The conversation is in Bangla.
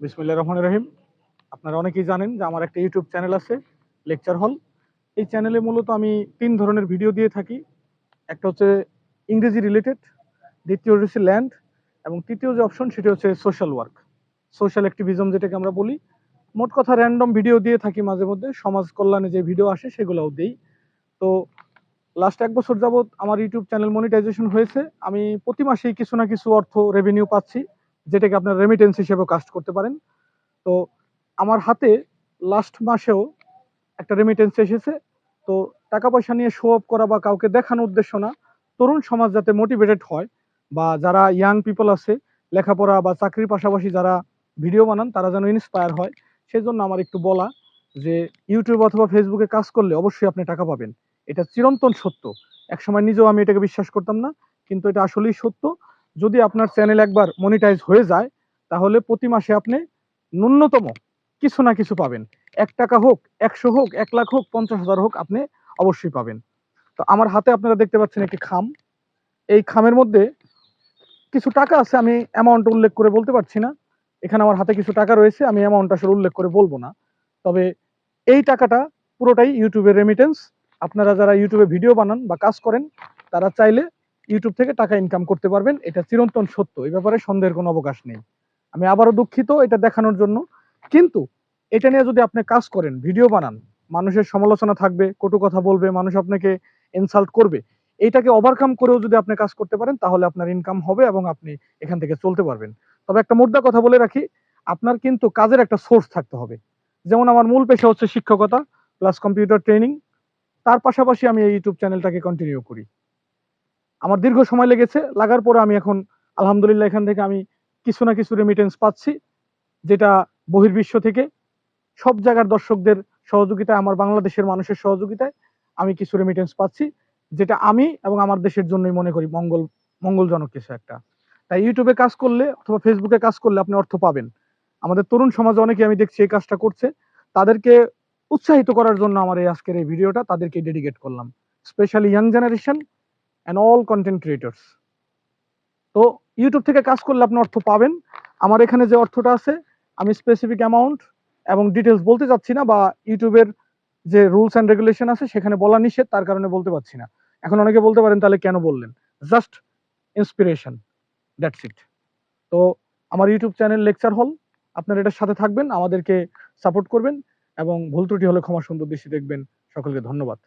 বিসমুল্লাহ রহমান রহিম। আপনারা অনেকেই জানেন যে আমার একটা ইউটিউব চ্যানেল আছে, লেকচার হল। এই চ্যানেলে মূলত আমি তিন ধরনের ভিডিও দিয়ে থাকি। একটা হচ্ছে ইংরেজি রিলেটেড দ্বিতীয় হচ্ছে ল্যান্ড এবং তৃতীয় যে অপশন সেটি হচ্ছে সোশ্যাল ওয়ার্ক সোশ্যাল অ্যাক্টিভিজম যেটাকে আমরা বলি। মোট কথা র্যান্ডম ভিডিও দিয়ে থাকি মাঝে মধ্যে। সমাজ কল্যাণে যে ভিডিও আসে সেগুলোও দিই। তো লাস্ট এক বছর যাবৎ আমার ইউটিউব চ্যানেল মনিটাইজেশন হয়েছে। আমি প্রতি মাসেই কিছু না কিছু অর্থ রেভিনিউ পাচ্ছি। যেটাকে আপনার রেমিটেন্স হিসেবেও কাস্ট করতে পারেন। তো আমার হাতে লাস্ট মাসেও একটা রেমিটেন্স এসেছে। তো টাকা পয়সা নিয়ে শো অফ করা বা কাউকে দেখানোর উদ্দেশ্য না, তরুণ সমাজ যাতে মোটিভেটেড হয় বা যারা ইয়াং পিপল আছে, লেখাপড়া বা চাকরির পাশাপাশি যারা ভিডিও বানান, তারা যেন ইন্সপায়ার হয়। সেই জন্য আমার একটু বলা যে ইউটিউব অথবা ফেসবুকে কাজ করলে অবশ্যই আপনি টাকা পাবেন। এটা চিরন্তন সত্য। একসময় নিজেও আমি এটাকে বিশ্বাস করতাম না, কিন্তু এটা আসলেই সত্য। যদি আপনার চ্যানেল একবার মনিটাইজ হয়ে যায়, তাহলে প্রতি মাসে আপনি ন্যূনতম কিছু না কিছু পাবেন। এক টাকা হোক, একশো হোক, এক লাখ হোক, পঞ্চাশ হাজার হোক আপনি অবশ্যই পাবেন। তো আমার হাতে আপনারা দেখতে পাচ্ছেন একটি খাম। এই খামের মধ্যে কিছু টাকা আছে, আমি অ্যামাউন্ট উল্লেখ করে বলতে পারছি না। এখানে আমার হাতে কিছু টাকা রয়েছে, আমি অ্যামাউন্ট আসলে উল্লেখ করে বলব না। তবে এই টাকাটা পুরোটাই ইউটিউবের রেমিটেন্স আপনারা যারা ইউটিউবে ভিডিও বানান বা কাজ করেন, তারা চাইলে ইউটিউব থেকে টাকা ইনকাম করতে পারবেন। এটা চিরন্তন সত্য। এই ব্যাপারে সন্দেহের কোনো অবকাশ নেই। আমি আবারও দুঃখিত এটা দেখানোর জন্য। কিন্তু এটা নিয়ে যদি আপনি কাজ করেন, ভিডিও বানান, মানুষের সমালোচনা থাকবে, কটু কথা বলবে, মানুষ আপনাকে ইনসাল্ট করবে এইটাকে ওভারকাম করেও যদি আপনি কাজ করতে পারেন, তাহলে আপনার ইনকাম হবে এবং আপনি এখান থেকে চলতে পারবেন। তবে একটা মুদ্রা কথা বলে রাখি, আপনার কিন্তু কাজের একটা সোর্স থাকতে হবে। যেমন আমার মূল পেশা হচ্ছে শিক্ষকতা প্লাস কম্পিউটার ট্রেনিং তার পাশাপাশি আমি এই ইউটিউব চ্যানেলটাকে কন্টিনিউ করি। আমার দীর্ঘ সময় লেগেছে, লাগার পরে আমি এখন, আলহামদুলিল্লাহ, এখান থেকে আমি কিছু না কিছু রেমিটেন্স পাচ্ছি, যেটা বহির্বিশ্ব থেকে সব জায়গার দর্শকদের সহযোগিতায়, আমার বাংলাদেশের মানুষের সহযোগিতায় আমি কিছু রেমিটেন্স পাচ্ছি, যেটা আমি এবং আমার দেশের জন্যই মনে করি মঙ্গল, মঙ্গলজনক কিছু একটা। তাই ইউটিউবে কাজ করলে অথবা ফেসবুকে কাজ করলে আপনি অর্থ পাবেন। আমাদের তরুণ সমাজে অনেকে আমি দেখছি এই কাজটা করছে, তাদেরকে উৎসাহিত করার জন্য আমার এই আজকের এই ভিডিওটা, তাদেরকে ডেডিকেট করলাম। Specially young generation and all content creators তো ইউটিউব থেকে কাজ করলে আপনি অর্থ পাবেন। আমার এখানে যে অর্থটা আছে, আমি স্পেসিফিক অ্যামাউন্ট এবং ডিটেলস বলতে চাচ্ছি না বা ইউটিউবের যে রুলস অ্যান্ড রেগুলেশন আছে, সেখানে বলা নিষেধ, তার কারণে বলতে পারছি না। এখন অনেকে বলতে পারেন, তাহলে কেন বললেন? জাস্ট ইন্সপিরেশন দ্যাটস ইট তো আমার ইউটিউব চ্যানেল লেকচার হল আপনারা এটার সাথে থাকবেন, আমাদেরকে সাপোর্ট করবেন এবং ভুল ত্রুটি হলে ক্ষমা সুন্দর দৃষ্টি দেখবেন। সকলকে ধন্যবাদ।